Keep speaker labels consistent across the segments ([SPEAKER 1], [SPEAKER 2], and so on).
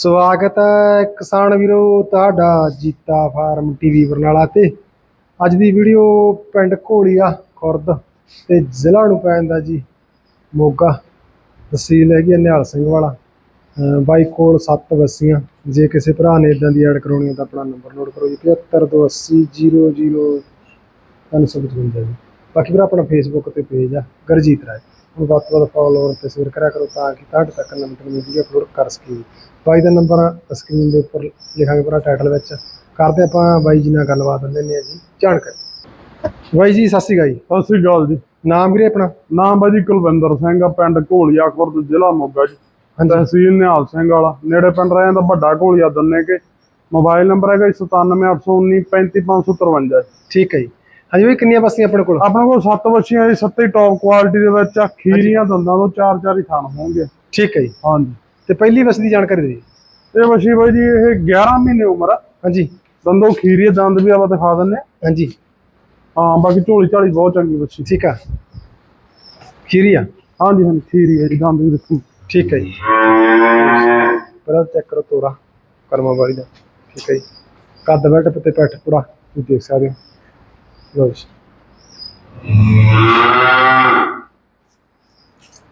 [SPEAKER 1] ਸਵਾਗਤ ਹੈ ਕਿਸਾਨ ਵੀਰੋ, ਤੁਹਾਡਾ ਜੀਤਾ ਫਾਰਮ ਟੀਵੀ ਬਰਨਾਲਾ ਤੇ। ਅੱਜ ਦੀ ਵੀਡੀਓ ਪਿੰਡ ਘੋਲੀਆ, ਖੁਰਦ ਤੇ ਜ਼ਿਲ੍ਹਾ ਨੂੰ ਪੈਂਦਾ ਜੀ ਮੋਗਾ ਤਹਿਸੀਲ ਹੈਗੀ ਹੈ ਨਿਹਾਲ ਸਿੰਘ ਵਾਲਾ। ਅਹ ਬਾਈ ਕੋਲ 7 ਬੱਸੀਆਂ ਜੇ ਕਿਸੇ ਭਰਾ ਨੇ ਇਦਾਂ ਦੀ ਐਡ ਕਰਾਉਣੀ ਹੈ ਤਾਂ ਆਪਣਾ ਨੰਬਰ ਨੋਟ ਕਰੋ ਜੀ 752800 355 ਜੀ। ਬਾਕੀ ਵੀਰ, ਆਪਣਾ ਫੇਸਬੁੱਕ ਤੇ ਪੇਜ ਆ, ਗਰਜੀਤ ਰਾਏ। ਵੱਧ ਤੋਂ ਵੱਧ ਫੋਲੋਅਰ ਤੇ ਸ਼ੇਅਰ ਕਰਿਆ ਕਰੋ ਤਾਂ ਕਿ ਤੁਹਾਡੇ ਤੱਕ ਨਵੀਂ ਨਵੀਂ ਵੀਡੀਓ ਅਪਲੋਡ ਕਰ ਸਕੀਏ। ਬਾਈ ਦਾ ਨੰਬਰ ਸਕਰੀਨ ਦੇ ਉੱਪਰ ਲਿਖਾਂਗੇ ਪੂਰਾ ਟਾਈਟਲ ਵਿੱਚ। ਕਰਦੇ ਆਪਾਂ ਬਾਈ ਜੀ ਨਾਲ ਗੱਲਬਾਤ ਲੈਂਦੇ ਹਾਂ ਜੀ ਜਾਣਕਾਰੀ। ਬਾਈ ਜੀ ਸਤਿ ਸ਼੍ਰੀ ਅਕਾਲ ਜੀ।
[SPEAKER 2] ਸਤਿ ਸ੍ਰੀ ਅਕਾਲ ਜੀ।
[SPEAKER 1] ਨਾਮ ਵੀਰੇ ਆਪਣਾ?
[SPEAKER 2] ਨਾਮ ਬਾਜੀ ਕੁਲਵਿੰਦਰ ਸਿੰਘ ਆ ਪਿੰਡ ਘੋਲੀਆ ਖੁਰਦ ਜ਼ਿਲ੍ਹਾ ਮੋਗਾ ਜੀ। ਤਹਿਸੀਲ ਨਿਹਾਲ ਸਿੰਘ ਵਾਲਾ। ਨੇੜੇ ਪਿੰਡ ਰਹਿ ਜਾਂਦਾ ਵੱਡਾ ਘੋਲੀਆ ਦੰਨੇ ਕੇ। ਮੋਬਾਈਲ ਨੰਬਰ ਹੈਗਾ 97819 35553
[SPEAKER 1] ਠੀਕ ਹੈ ਜੀ। ਹਾਂਜੀ ਬਾਈ ਕਿੰਨੀਆਂ ਬੱਸੀਆਂ ਆਪਣੇ ਕੋਲ?
[SPEAKER 2] ਆਪਣੇ ਕੋਲ ਸੱਤ ਬੱਚੀਆਂ ਜੀ ਸੱਤੇ ਟੌਪ ਕੁਆਲਿਟੀ ਦੇ ਵਿੱਚ ਆ ਖੀਰੀਆਂ ਦੰਦਾਂ ਤੋਂ ਚਾਰ ਚਾਰ ਹੀ ਥਣ ਹੋਣਗੇ।
[SPEAKER 1] ਠੀਕ ਹੈ ਜੀ।
[SPEAKER 2] ਹਾਂਜੀ।
[SPEAKER 1] ਤੇ ਪਹਿਲੀ ਬੱਸ ਦੀ ਜਾਣਕਾਰੀ ਦਿਓ
[SPEAKER 2] ਇਹ ਬੱਚੀ ਬਾਈ ਜੀ ਇਹ 11 ਮਹੀਨੇ ਉਮਰ ਆ।
[SPEAKER 1] ਹਾਂਜੀ।
[SPEAKER 2] ਦੰਦੋਂ ਖੀਰੀ ਆ, ਦੰਦ ਵੀ ਆਪਾਂ ਦਿਖਾ ਦਿੰਨੇ ਆ।
[SPEAKER 1] ਹਾਂਜੀ।
[SPEAKER 2] ਹਾਂ ਬਾਕੀ ਝੋਲੀ ਝਾਲੀ ਬਹੁਤ ਚੰਗੀ ਬੱਚੀ
[SPEAKER 1] ਠੀਕ ਆ। ਖੀਰੀਆ
[SPEAKER 2] ਹਾਂਜੀ ਹਾਂਜੀ ਖੀਰੀ ਹੈ ਜੀ ਦੰਦ ਵੀ ਦੇਖੋ।
[SPEAKER 1] ਠੀਕ ਹੈ ਜੀ। ਪਹਿਲਾਂ ਚੈੱਕ ਕਰੋ ਤੋਰਾ ਕਰਮਾ ਵਾਲੀ ਦਾ। ਠੀਕ ਹੈ ਜੀ। ਕੱਦ ਬੈਠ ਤੇ ਪੈਠ ਪੂਰਾ। ਤੁਸੀਂ ਦੇਖ ਸਕਦੇ ਹੋ। ਲਓ ਜੀ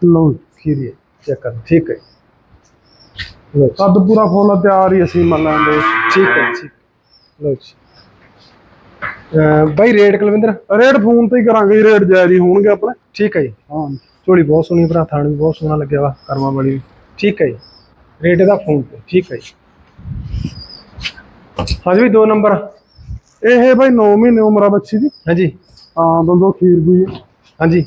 [SPEAKER 2] ਲਓ।
[SPEAKER 1] ਖੀਰੀ ਚੈੱਕ ਕਰ ਠੀਕ ਹੈ। ਲਓ।
[SPEAKER 2] ਕੱਦ ਪੂਰਾ ਫੁੱਲ ਤਿਆਰ ਹੀ ਅਸੀਂ ਮੰਨ ਲੈਂਦੇ।
[SPEAKER 1] ਠੀਕ ਹੈ ਠੀਕ ਲਓ ਜੀ ਬਾਈ ਰੇਟ ਕੁਲਵਿੰਦਰ?
[SPEAKER 2] ਰੇਟ ਫੋਨ ਤੇ ਹੀ ਕਰਾਂਗੇ ਰੇਟ ਜਾਇਜ਼ ਹੀ ਹੋਣਗੇ ਆਪਣੇ।
[SPEAKER 1] ਠੀਕ ਹੈ ਜੀ।
[SPEAKER 2] ਹਾਂ।
[SPEAKER 1] ਝੋਲੀ ਬਹੁਤ ਸੋਹਣੀ ਭਰਾ ਥਾਣ ਵੀ ਬਹੁਤ ਸੋਹਣਾ ਲੱਗਿਆ ਵਾ ਕਰਮਾ ਵਾਲੀ ਠੀਕ ਹੈ ਜੀ। ਰੇਟ ਇਹਦਾ ਫੋਨ ਤੇ ਠੀਕ ਹੈ ਜੀ। ਹਾਂਜੀ ਵੀ ਦੋ ਨੰਬਰ
[SPEAKER 2] ਇਹ ਬਾਈ 9 ਮਹੀਨੇ ਉਮਰ ਆ ਬੱਚੀ ਦੀ।
[SPEAKER 1] ਹਾਂਜੀ।
[SPEAKER 2] ਹਾਂ ਦੋਦੋਂ ਖੀਰ ਵੀ ਹੈ।
[SPEAKER 1] ਹਾਂਜੀ।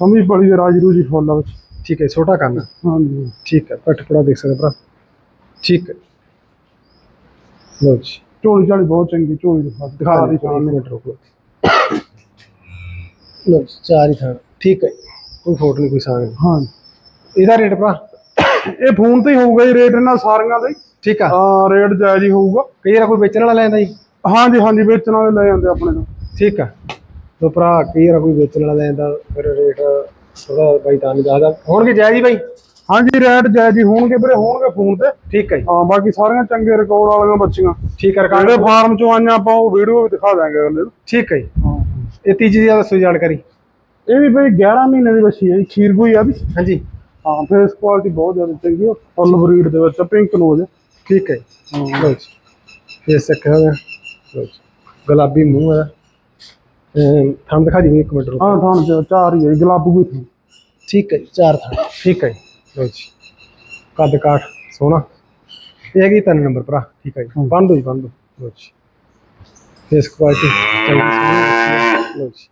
[SPEAKER 2] ਸਮਝ ਬੜੀ ਰਾਜ ਰੂਜੀ ਫੁੱਲ ਆ ਬੱਚੀ।
[SPEAKER 1] ਠੀਕ ਹੈ ਛੋਟਾ ਕਰਨਾ
[SPEAKER 2] ਹਾਂਜੀ।
[SPEAKER 1] ਠੀਕ ਹੈ ਪੱਟ ਪੜਾ ਦੇਖ ਸਕਦੇ ਭਰਾ। ਠੀਕ ਹੈ। ਲਓ ਜੀ।
[SPEAKER 2] ਝੋਲੀ ਝਾਲੀ ਬਹੁਤ ਚੰਗੀ ਝੋਲੀ ਦਿਖਾ
[SPEAKER 1] ਦਿਖਾ ਦੇ
[SPEAKER 2] ਦੀ
[SPEAKER 1] ਇੱਕ ਮਿੰਟ ਰੁਕੋ ਜੀ ਚਾਰ ਹੀ ਥਾਂ। ਠੀਕ ਹੈ। ਕੋਈ ਫੋਟ ਨਹੀਂ ਕੋਈ ਸਾਂਗ
[SPEAKER 2] ਹਾਂ।
[SPEAKER 1] ਇਹਦਾ ਰੇਟ ਭਰਾ?
[SPEAKER 2] ਇਹ ਫੋਨ ਤੇ ਹੀ ਹੋਊਗਾ ਜੀ ਰੇਟ ਇਹਨਾਂ ਸਾਰੀਆਂ ਦਾ
[SPEAKER 1] ਠੀਕ ਆ।
[SPEAKER 2] ਹਾਂ ਰੇਟ ਜਾਇਜ਼ ਹੀ ਹੋਊਗਾ।
[SPEAKER 1] ਕਈ ਵਾਰ ਕੋਈ ਵੇਚਣ ਵਾਲਾ ਲੈਂਦਾ ਜੀ।
[SPEAKER 2] ਹਾਂਜੀ ਹਾਂਜੀ ਵੇਚਣ ਵਾਲੇ ਲੈ ਜਾਂਦੇ ਆਪਣੇ ਤੋਂ।
[SPEAKER 1] ਠੀਕ ਆ। ਤੋ ਭਰਾ ਕਈ ਵਾਰ ਕੋਈ ਵੇਚਣ ਵਾਲਾ ਲੈਂਦਾ ਫਿਰ ਰੇਟ ਥੋੜਾ ਬਾਈ ਤਾਂ ਨਹੀਂ ਦੱਸਦਾ। ਹੋਣਗੇ ਜਾਇਜ਼ ਹੀ ਬਾਈ?
[SPEAKER 2] ਹਾਂਜੀ ਰੇਟ ਜਾਇਜ਼ ਹੀ ਹੋਣਗੇ ਵੀਰੇ ਹੋਣਗੇ ਫੋਨ ਤੇ।
[SPEAKER 1] ਠੀਕ ਹੈ ਜੀ।
[SPEAKER 2] ਹਾਂ ਬਾਕੀ ਸਾਰੀਆਂ ਚੰਗੇ ਰਿਕਾਰਡ ਵਾਲੀਆਂ ਬੱਚੀਆਂ।
[SPEAKER 1] ਠੀਕ ਹੈ
[SPEAKER 2] ਜਿਹੜੇ
[SPEAKER 1] ਰਿਕਾਰਡ
[SPEAKER 2] ਫਾਰਮ ਚੋਂ ਆਈਆਂ ਆਪਾਂ ਉਹ ਵੀਡੀਓ ਵੀ ਦਿਖਾ ਦਾਂਗੇ ਅਗਲੇ ਨੂੰ।
[SPEAKER 1] ਠੀਕ ਹੈ ਜੀ।
[SPEAKER 2] ਹਾਂ।
[SPEAKER 1] ਇਹ ਤੀਜੀ ਦੀ ਦੱਸੋ ਜਾਣਕਾਰੀ।
[SPEAKER 2] ਇਹ ਵੀ ਬਈ 11 ਮਹੀਨੇ ਦੀ ਬੱਚੀ ਹੈ ਜੀ ਖੀਰ ਕੋਈ ਆ ਵੀ।
[SPEAKER 1] ਹਾਂਜੀ।
[SPEAKER 2] ਹਾਂ ਫੇਸ ਕੁਆਲਿਟੀ ਬਹੁਤ ਜ਼ਿਆਦਾ ਚੰਗੀ ਹੈ ਫੁੱਲ ਬਰੀਡ ਦੇ ਵਿੱਚ ਪਿੰਕ ਨੋਜ਼
[SPEAKER 1] ਠੀਕ ਹੈ।
[SPEAKER 2] ਹਾਂ
[SPEAKER 1] ਜੀ। ਫੇਸ ਚੱਕ ਹੋ ਗੁਲਾਬੀ ਮੂੰਹ ਹੈ। ਅਮ ਦਿਖਾ ਦਿਓ ਇੱਕ ਮਿੰਟ ਰੁਕੋ।
[SPEAKER 2] ਹਾਂ ਥਾਣ ਚ ਚਾਰ ਹੀ ਹੈ ਜੀ, ਗੁਲਾਬੂ ਵੀ ਥਾਂ
[SPEAKER 1] ਠੀਕ ਹੈ ਜੀ, ਚਾਰ ਥਾਂ ਠੀਕ ਹੈ ਜੀ ਲਓ ਜੀ। ਕੱਦ ਕਾਠ ਸੋਹਣਾ। ਇਹ ਹੈਗੀ ਤਿੰਨ ਨੰਬਰ ਭਰਾ ਠੀਕ ਹੈ ਜੀ। ਬੰਦ ਹੋ ਜੀ ਬੰਦ ਹੋ ਲਓ ਜੀ। ਫੇਸ ਕੁਆਲਿਟੀ ਚੰਗੀ ਹੈ। ਲਓ ਜੀ।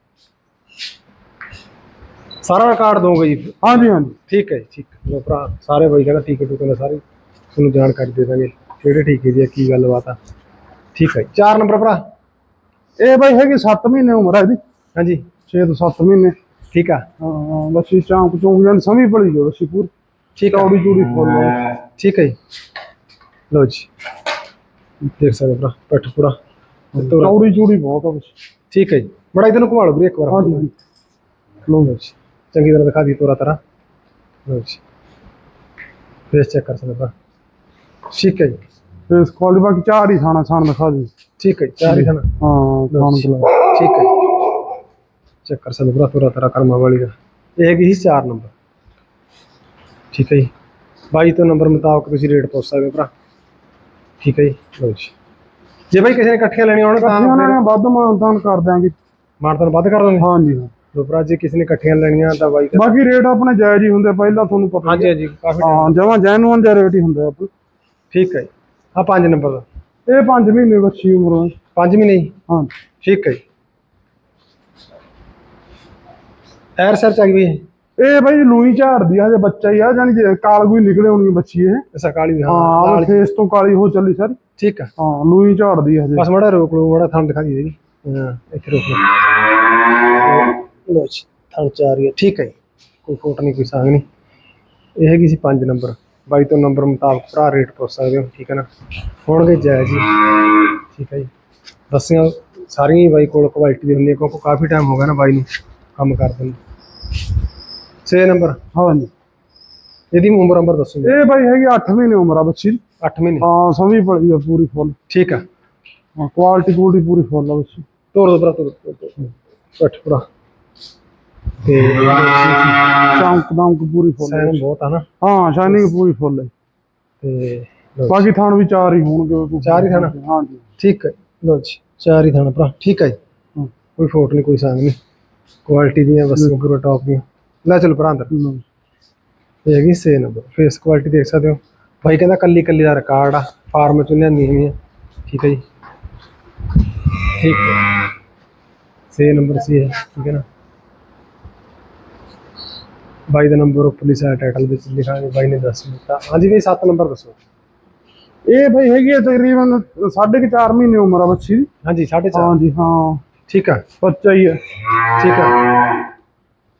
[SPEAKER 1] ਸਾਰਾ ਰਿਕਾਰਡ ਦੋਗੇ ਜੀ?
[SPEAKER 2] ਹਾਂਜੀ ਹਾਂਜੀ।
[SPEAKER 1] ਠੀਕ ਹੈ ਜੀ ਠੀਕ ਹੈ। ਲਓ ਭਰਾ ਸਾਰੇ ਬਾਈ ਕਹਿੰਦਾ ਟੂਕੇ ਦਾ ਸਾਰੇ। ਤੁਹਾਨੂੰ ਜਾਣਕਾਰੀ ਦੇ ਦਾਂਗੇ। ਕਿਹੜੇ ਟੀਕੇ ਦੀ ਆ, ਕੀ ਗੱਲਬਾਤ ਆ? ਠੀਕ ਹੈ ਜੀ। ਚਾਰ ਨੰਬਰ ਭਰਾ।
[SPEAKER 2] ਇਹ ਬਈ ਹੈਗੀ 7 ਮਹੀਨੇ ਉਮਰ ਹੈ ਇਹਦੀ।
[SPEAKER 1] ਹਾਂਜੀ।
[SPEAKER 2] 6 ਤੋਂ 7 ਮਹੀਨੇ।
[SPEAKER 1] ਠੀਕ ਆ।
[SPEAKER 2] ਹਾਂ ਬੱਚੀ ਚੋਂਕ ਜਾਂ ਸਮੀ ਪੜੀ ਜੋ ਬੱਚੀ ਪੂਰੀ।
[SPEAKER 1] ਠੀਕ ਆ।
[SPEAKER 2] ਚੌੜੀ ਚੂੜੀ ਫੁੱਲ ਆ।
[SPEAKER 1] ਠੀਕ ਹੈ ਜੀ। ਲਓ ਜੀ। ਦੇਖ ਸਕਦੇ ਹੋ ਭਰਾ ਪੱਠ ਪੂਰਾ। ਤੇ ਤੋਰਾ।
[SPEAKER 2] ਚੌੜੀ ਚੂੜੀ ਬਹੁਤ ਆ ਬੱਚੀ
[SPEAKER 1] ਠੀਕ ਹੈ ਜੀ। ਬੜਾ ਇਧਰ ਨੂੰ ਘੁਮਾ ਲਓ ਵੀਰੇ ਇੱਕ ਵਾਰ।
[SPEAKER 2] ਹਾਂਜੀ ਹਾਂਜੀ।
[SPEAKER 1] ਲਓ ਜੀ। ਚੰਗੀ ਤਰ੍ਹਾਂ ਦਿਖਾ ਦੀ ਤੋਰਾ ਤਰਾ। ਲਓ ਜੀ। ਫੇਸ ਚੈੱਕ ਕਰ ਸਕਦੇ ਭਰਾ। ਠੀਕ ਹੈ ਜੀ।
[SPEAKER 2] ਫੇਸ ਕੁਆਲਿਟੀ ਬਾਕੀ ਚਾਰ ਹੀ ਥਾਣਾ ਸਾਨ ਦਿਖਾ ਦੀ
[SPEAKER 1] ਠੀਕ ਹੈ ਜੀ, ਚਾਰ ਹੀ ਹਨ
[SPEAKER 2] ਹਾਂ ਥਾਣ
[SPEAKER 1] ਜੀ।
[SPEAKER 2] ਬਲਾ
[SPEAKER 1] ਠੀਕ ਹੈ ਚੈੱਕ ਕਰ ਸਕਦੇ ਭਰਾ ਤੋਰਾ ਤਰਾ ਕਰਮਾ ਵਾਲੀ ਦਾ। ਇਹ ਸੀ 4 ਨੰਬਰ। ਠੀਕ ਹੈ ਜੀ। ਬਾਈ ਤੋਂ ਨੰਬਰ ਮੁਤਾਬਕ ਤੁਸੀਂ ਰੇਟ ਪੁੱਛ ਸਕਦੇ ਹੋ ਭਰਾ। ਠੀਕ ਹੈ ਜੀ। ਲਓ ਜੀ। ਜੇ ਬਾਈ ਕਿਸੇ ਨੇ ਇਕੱਠੀਆਂ ਲੈਣੀਆਂ ਹੋਣ ਤਾਂ
[SPEAKER 2] ਉਹਨਾਂ ਨੇ ਵੱਧ ਮਾਨਤਾਨ ਕਰ ਦਿਆਂਗੇ।
[SPEAKER 1] ਮਾਨਤਨ ਵੱਧ ਕਰ ਦੋਗੇ
[SPEAKER 2] ਹਾਂ।
[SPEAKER 1] ਲੋ ਭਰਾ ਜੇ ਕਿਸੇ ਨੇ ਇਕੱਠੀਆਂ ਲੈਣੀਆਂ ਤਾਂ ਬਾਈ
[SPEAKER 2] ਬਾਕੀ ਰੇਟ ਆਪਣੇ ਜਾਇਜ਼ ਹੀ ਹੁੰਦੇ ਪਹਿਲਾਂ ਤੁਹਾਨੂੰ ਪਤਾ
[SPEAKER 1] ਹਾਂਜੀ ਹਾਂਜੀ ਕਾਫੀ
[SPEAKER 2] ਹਾਂ ਜਮਾਂ ਜੈਨੂਅਨ ਜਿਹਾ ਰੇਟ ਹੀ ਹੁੰਦਾ ਆਪਣੇ।
[SPEAKER 1] ਠੀਕ ਹੈ ਜੀ। ਆ 5 ਨੰਬਰ ਦਾ।
[SPEAKER 2] ਇਹ 5 ਮਹੀਨੇ ਬੱਚੀ ਉਮਰ ਹੈ
[SPEAKER 1] 5 ਮਹੀਨੇ
[SPEAKER 2] ਹਾਂ।
[SPEAKER 1] ਠੀਕ ਹੈ ਜੀ। ਐਰ ਸਰ ਚੱਕ ਵੀ
[SPEAKER 2] ਇਹ ਬਈ ਲੂਈ ਝਾੜਦੀ ਆ ਜੇ ਬੱਚਾ ਹੀ ਆ ਜਾਨੀ ਜੇ ਕਾਲਗੂਈ ਨਿਕਲੇ ਹੋਣੀ ਬੱਚੀ ਇਹ।
[SPEAKER 1] ਅਸਾ ਕਾਲੀ ਹਾਂ।
[SPEAKER 2] ਹਾਂ ਫੇਸ ਤੋਂ ਕਾਲੀ ਹੋ ਚੱਲੀ ਸਾਰੀ।
[SPEAKER 1] ਠੀਕ ਆ।
[SPEAKER 2] ਹਾਂ ਲੂਈ ਝਾੜਦੀ ਆ ਜੇ
[SPEAKER 1] ਬਸ ਮੜਾ ਰੋਕ ਲਓ ਮੜਾ ਥਣ ਦਿਖਾ ਦੀ ਜੀ। ਹਾਂ ਇੱਥੇ ਰੋਕ ਲਓ। ਲੋ ਜੀ ਥਣ ਚਾਰ ਹੀ ਆ। ਠੀਕ ਹੈ ਜੀ। ਕੋਈ ਫੋਟ ਨਹੀਂ ਕੋਈ ਸਾਂਗ ਨਹੀਂ। ਇਹ ਹੈਗੀ ਸੀ 5 ਨੰਬਰ। ਬਾਈ ਤੋਂ ਨੰਬਰ ਮੁਤਾਬਕ ਭਰਾ ਰੇਟ ਪੁੱਛ ਸਕਦੇ ਹੋ ਠੀਕ ਹੈ ਨਾ? ਹੋਣਗੇ ਜਾਇਜ਼ ਜੀ ਠੀਕ ਹੈ ਜੀ। ਬੱਸੀਆਂ ਸਾਰੀਆਂ ਹੀ ਬਾਈ ਕੋਲ ਕੁਆਲਿਟੀ ਦੀ ਹੁੰਦੀਆਂ ਕਿਉਂਕਿ ਕਾਫੀ ਟਾਈਮ ਹੋ ਗਿਆ ਨਾ ਬਾਈ ਨੂੰ ਕੰਮ ਕਰਦੇ ਨੂੰ। 6 ਨੰਬਰ।
[SPEAKER 2] ਹਾਂਜੀ
[SPEAKER 1] ਇਹਦੀ ਉਮਰ ਅੰਬਰ ਦੱਸੋ ਜੀ।
[SPEAKER 2] ਇਹ ਬਈ ਹੈਗੀ 8 ਮਹੀਨੇ ਉਮਰ ਆ ਬੱਚੀ ਦੀ।
[SPEAKER 1] 8 ਮਹੀਨੇ।
[SPEAKER 2] ਹਾਂ ਸਮੀ ਪੜੀ ਆ ਪੂਰੀ ਫੁੱਲ
[SPEAKER 1] ਠੀਕ ਆ।
[SPEAKER 2] ਹਾਂ ਕੁਆਲਿਟੀ ਕੁਆਲਿਟੀ ਪੂਰੀ ਫੁੱਲ ਆ ਬੱਚੀ।
[SPEAKER 1] ਤੋੜ ਦੋ ਭਰਾ ਤੋੜ ਦੋ, ਤੋੜ ਦੋ। ਬੱਠ ਭਰਾ। ਤੇ
[SPEAKER 2] ਚਮਕ ਦਮਕ ਪੂਰੀ ਫੁੱਲ ਆ।
[SPEAKER 1] ਸੈਨ ਬਹੁਤ ਆ ਨਾ।
[SPEAKER 2] ਹਾਂ ਸ਼ਾਈਨਿੰਗ ਪੂਰੀ ਫੁੱਲ ਹੈ।
[SPEAKER 1] ਤੇ ਲਓ ਜੀ।
[SPEAKER 2] ਬਾਕੀ ਥਾਣ ਵੀ ਚਾਰ ਹੀ ਹੋਣਗੇ
[SPEAKER 1] ਚਾਰ ਹੀ ਥਣ?
[SPEAKER 2] ਹਾਂਜੀ।
[SPEAKER 1] ਠੀਕ ਹੈ। ਲੋ ਜੀ ਚਾਰ ਹੀ ਥਾਣਾ ਭਰਾ। ਠੀਕ ਹੈ ਜੀ।
[SPEAKER 2] ਹਾਂ।
[SPEAKER 1] ਕੋਈ ਫੋਟ ਨਹੀਂ ਕੋਈ ਸੰਗ ਨਹੀਂ। ਕੁਆਲਿਟੀ ਦੀਆਂ ਬਸ ਪੂਰਾ ਟੌਪ ਦੀਆਂ। ਲੈ ਚਲੋ ਭਰਾ ਅੰਦਰ।
[SPEAKER 2] ਲਓ।
[SPEAKER 1] ਇਹ ਹੈਗੀ ਸੇ ਨੰਬਰ ਫੇਸ ਕੁਆਲਿਟੀ ਦੇਖ ਸਕਦੇ ਹੋ। ਭਾਈ ਕਹਿੰਦਾ ਕੱਲੀ ਕੱਲੀ ਦਾ ਰਿਕਾਰਡ ਆ। ਫਾਰਮ ਚ ਲਿਆਂਦੀ ਹੋਈ ਆ। ਠੀਕ ਹੈ ਜੀ। ਠੀਕ ਹੈ। ਸੇ ਨੰਬਰ ਸੀ ਹੈ ਠੀਕ ਹੈ ਨਾ। ਬਾਈ ਦਾ ਨੰਬਰ ਉੱਪਰਲੀ ਸਾਈਡ ਟਾਈਟਲ ਵਿੱਚ ਲਿਖਾਂਗੇ ਬਾਈ ਨੇ ਦੱਸ ਦਿੱਤਾ। ਹਾਂਜੀ ਬਈ 7 ਨੰਬਰ ਦੱਸੋ।
[SPEAKER 2] ਇਹ ਭਾਈ ਹੈਗੀ ਤਕਰੀਬਨ ਸਾਢੇ ਕੁ ਚਾਰ ਮਹੀਨੇ ਉਮਰ ਆ ਬੱਚੀ ਦੀ।
[SPEAKER 1] ਹਾਂਜੀ 4.5
[SPEAKER 2] ਹਾਂਜੀ ਹਾਂ।
[SPEAKER 1] ਠੀਕ ਆ।
[SPEAKER 2] ਬੱਚਾ ਹੀ ਹੈ
[SPEAKER 1] ਠੀਕ ਆ।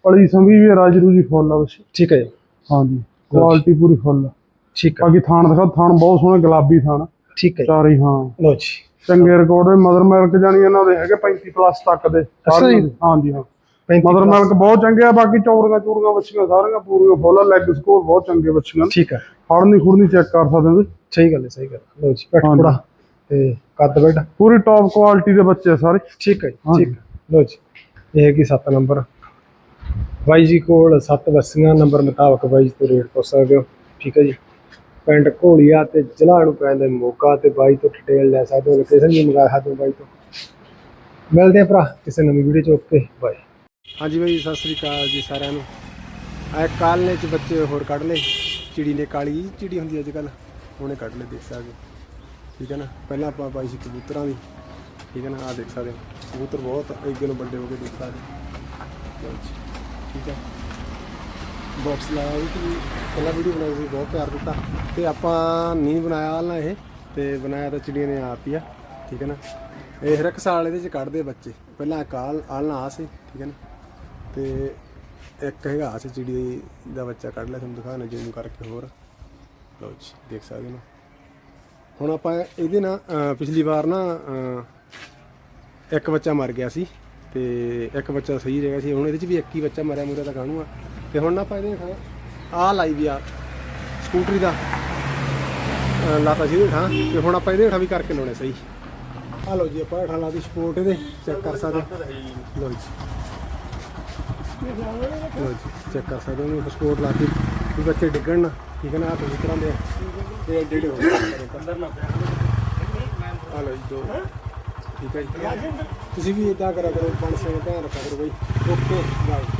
[SPEAKER 2] ਪਲੀ ਸੰਭੀ ਵੀ ਰਾਜ ਰੂਜੀ ਫੁੱਲ ਆ ਬੱਚੀ।
[SPEAKER 1] ਠੀਕ ਹੈ ਜੀ।
[SPEAKER 2] ਹਾਂਜੀ ਕੁਆਲਿਟੀ ਪੂਰੀ ਫੁੱਲ
[SPEAKER 1] ਠੀਕ ਆ।
[SPEAKER 2] ਬਾਕੀ ਥਾਣ ਦਿਖਾ ਥਾਣ ਬਹੁਤ ਸੋਹਣਾ ਗੁਲਾਬੀ ਥਾਣ
[SPEAKER 1] ਠੀਕ ਹੈ।
[SPEAKER 2] ਚਾਰੇ ਹੀ
[SPEAKER 1] ਲਓ ਜੀ।
[SPEAKER 2] ਚੰਗੇ ਰਿਕਾਰਡ ਮਦਰ ਮਿਲਕ ਜਾਨੀ ਇਹਨਾਂ ਦੇ ਹੈਗੇ 35 ਪਲੱਸ ਤੱਕ ਦੇ। ਹਾਂਜੀ ਹਾਂ।
[SPEAKER 1] 35
[SPEAKER 2] ਮਦਰ ਮਿਲਕ ਬਹੁਤ ਚੰਗੇ ਆ ਬਾਕੀ ਚੌੜੀਆਂ ਚੂੜੀਆਂ ਬੱਚੀਆਂ ਸਾਰੀਆਂ ਪੂਰੀਆਂ ਫੁੱਲ ਲੈਗ ਸਕੋਰ ਬਹੁਤ ਚੰਗੇ ਬੱਚੀਆਂ
[SPEAKER 1] ਠੀਕ ਆ।
[SPEAKER 2] ਫੜਨੀ ਖੁਰਨੀ ਚੈੱਕ ਕਰ ਸਕਦੇ ਹੋ ਤੁਸੀਂ।
[SPEAKER 1] ਸਹੀ ਗੱਲ ਹੈ ਸਹੀ ਗੱਲ ਹੈ। ਲਓ ਜੀ ਪੱਟ। ਪੂੜਾ ਤੇ ਕੱਦ ਬੈਡ
[SPEAKER 2] ਪੂਰੀ ਟੌਪ ਕੁਆਲਿਟੀ ਦੇ ਬੱਚੇ ਆ ਸਾਰੇ।
[SPEAKER 1] ਠੀਕ ਹੈ। ਠੀਕ ਹੈ। ਲਓ ਜੀ ਇਹ ਹੈਗੀ 7 ਨੰਬਰ। ਬਾਈ ਜੀ ਕੋਲ 7 ਬੱਸੀਆਂ ਨੰਬਰ ਮੁਤਾਬਕ ਬਾਈ ਜੀ ਤੋਂ ਰੇਟ ਪੁੱਛ ਸਕਦੇ ਹੋ। ਠੀਕ ਹੈ ਜੀ। ਪਿੰਡ ਘੋਲੀਆ ਤੇ ਜ਼ਿਲ੍ਹਾ ਨੂੰ ਪੈਂਦੇ ਮੋਗਾ ਤੇ ਬਾਈ ਤੋਂ ਡਿਟੇਲ ਲੈ ਸਕਦੇ ਹੋ। ਲੋਕੇਸ਼ਨ ਵੀ ਮੰਗਾ ਸਕਦੇ ਹੋ ਬਾਈ ਤੋਂ। ਮਿਲਦੇ ਆ ਭਰਾ ਕਿਸੇ ਨਵੀਂ ਵੀਡੀਓ ਚ ਓਕੇ ਬਾਏ। ਹਾਂਜੀ ਬਾਈ ਸਤਿ ਸ੍ਰੀ ਅਕਾਲ ਜੀ ਸਾਰਿਆਂ ਨੂੰ। ਆ ਕਾਲਨੇ ਚ ਬੱਚੇ ਹੋਰ ਕੱਢ ਲਏ। ਚਿੜੀ ਨੇ ਕਾਲੀ ਜਿਹੀ ਚਿੜੀ ਹੁੰਦੀ ਅੱਜ ਕੱਲ ਉਹਨੇ ਕੱਢ ਲਏ, ਦੇਖ ਸਕਦੇ ਠੀਕ ਹੈ ਨਾ? ਪਹਿਲਾਂ ਆਪਾਂ ਪਾਈ ਸੀ ਕਬੂਤਰਾਂ ਦੀ। ਠੀਕ ਹੈ ਨਾ? ਆ ਦੇਖ ਸਕਦੇ ਹੋ। ਕਬੂਤਰ ਬਹੁਤ ਅੱਗੇ ਨੂੰ ਵੱਡੇ ਹੋ ਕੇ ਦੇਖ ਸਕਦੇ ਠੀਕ ਹੈ? ਬਾਕਸ ਲਾਇਆ ਵੀ ਕਿ ਪਹਿਲਾਂ ਵੀਡੀਓ ਬਣਾਈ ਸੀ, ਬਹੁਤ ਪਿਆਰ ਦਿੱਤਾ। ਤੇ ਆਪਾਂ ਨਹੀਂ ਬਣਾਇਆ ਨਾ ਇਹ। ਤੇ ਬਣਾਇਆ ਤਾਂ ਚਿੜੀਆਂ ਨੇ ਆਪ ਹੀ ਆ। ਠੀਕ ਹੈ ਨਾ? ਇਹ ਹਰ ਇੱਕ ਸਾਲ ਇਹਦੇ ਚ ਕੱਢਦੇ ਬੱਚੇ। ਪਹਿਲਾਂ ਕਾਲ ਆਲਣਾ ਆ ਸੀ। ਠੀਕ ਹੈ ਨਾ? ਤੇ ਇੱਕ ਹੈਗਾ ਆ ਸੀ ਚਿੜੀ ਦਾ ਬੱਚਾ ਕੱਢ ਲਿਆ ਤੁਹਾਨੂੰ ਦਿਖਾਣਾ ਜ਼ੂਮ ਕਰਕੇ ਹੋਰ। ਲਓ ਜੀ ਦੇਖ ਸਕਦੇ ਹੋ। ਹੁਣ ਆਪਾਂ ਇਹਦੇ ਨਾਲ ਪਿਛਲੀ ਵਾਰ ਨਾ ਇੱਕ ਬੱਚਾ ਮਰ ਗਿਆ ਸੀ ਤੇ ਇੱਕ ਬੱਚਾ ਸਹੀ ਰਹਿ ਸੀ। ਹੁਣ ਇਹਦੇ ਚ ਵੀ ਇੱਕ ਹੀ ਬੱਚਾ ਮਰਿਆ ਮੁਰਿਆ ਤਾਂ ਕਾਹਨੂੰ ਆ। ਤੇ ਹੁਣ ਨਾ ਆਪਾਂ ਇਹਦੇ ਨਾਲ ਆ ਲਾਈ ਵੀ ਆ ਸਕੂਟਰੀ ਦਾ। ਅਹ, ਲਾਤਾ ਸੀ ਇਹਦੇ ਠਾਂ ਤੇ ਹੁਣ ਆਪਾਂ ਇਹਦੇ ਠਾਂ ਵੀ ਕਰਕੇ ਲਾਉਣੇ ਸਹੀ। ਆ ਲਓ ਜੀ ਆਪਾਂ ਹੇਠਾਂ ਲਾ ਦੀ ਸਪੋਰਟ ਇਹਦੇ ਚੈੱਕ ਕਰ ਸਕਦੇ ਹੋ। ਲਓ ਜੀ। ਲਓ ਜੀ ਚੈੱਕ ਕਰ ਸਕਦੇ ਹੋ ਉਹਨੂੰ ਸਪੋਰਟ ਲਾ ਕੇ ਵੀ ਬੱਚੇ ਡਿੱਗਣ ਨਾ, ਠੀਕ ਹੈ ਨਾ ਆ ਤੁਸੀਂ ਤਰ੍ਹਾਂ ਦੇ ਇਹ ਏਡੇ ਏਡੇ ਹੋ ਗਏ ਅੰਦਰ ਨਾ ਆ ਲਓ ਜੀ, ਦੋ। ਠੀਕ ਹੈ ਜੀ। ਤੁਸੀਂ ਵੀ ਇਦਾਂ ਕਰਿਆ ਕਰੋ, ਪੰਜ ਛੇ ਧਿਆਨ ਰੱਖਿਆ ਕਰੋ ਬਈ। Okay, bye.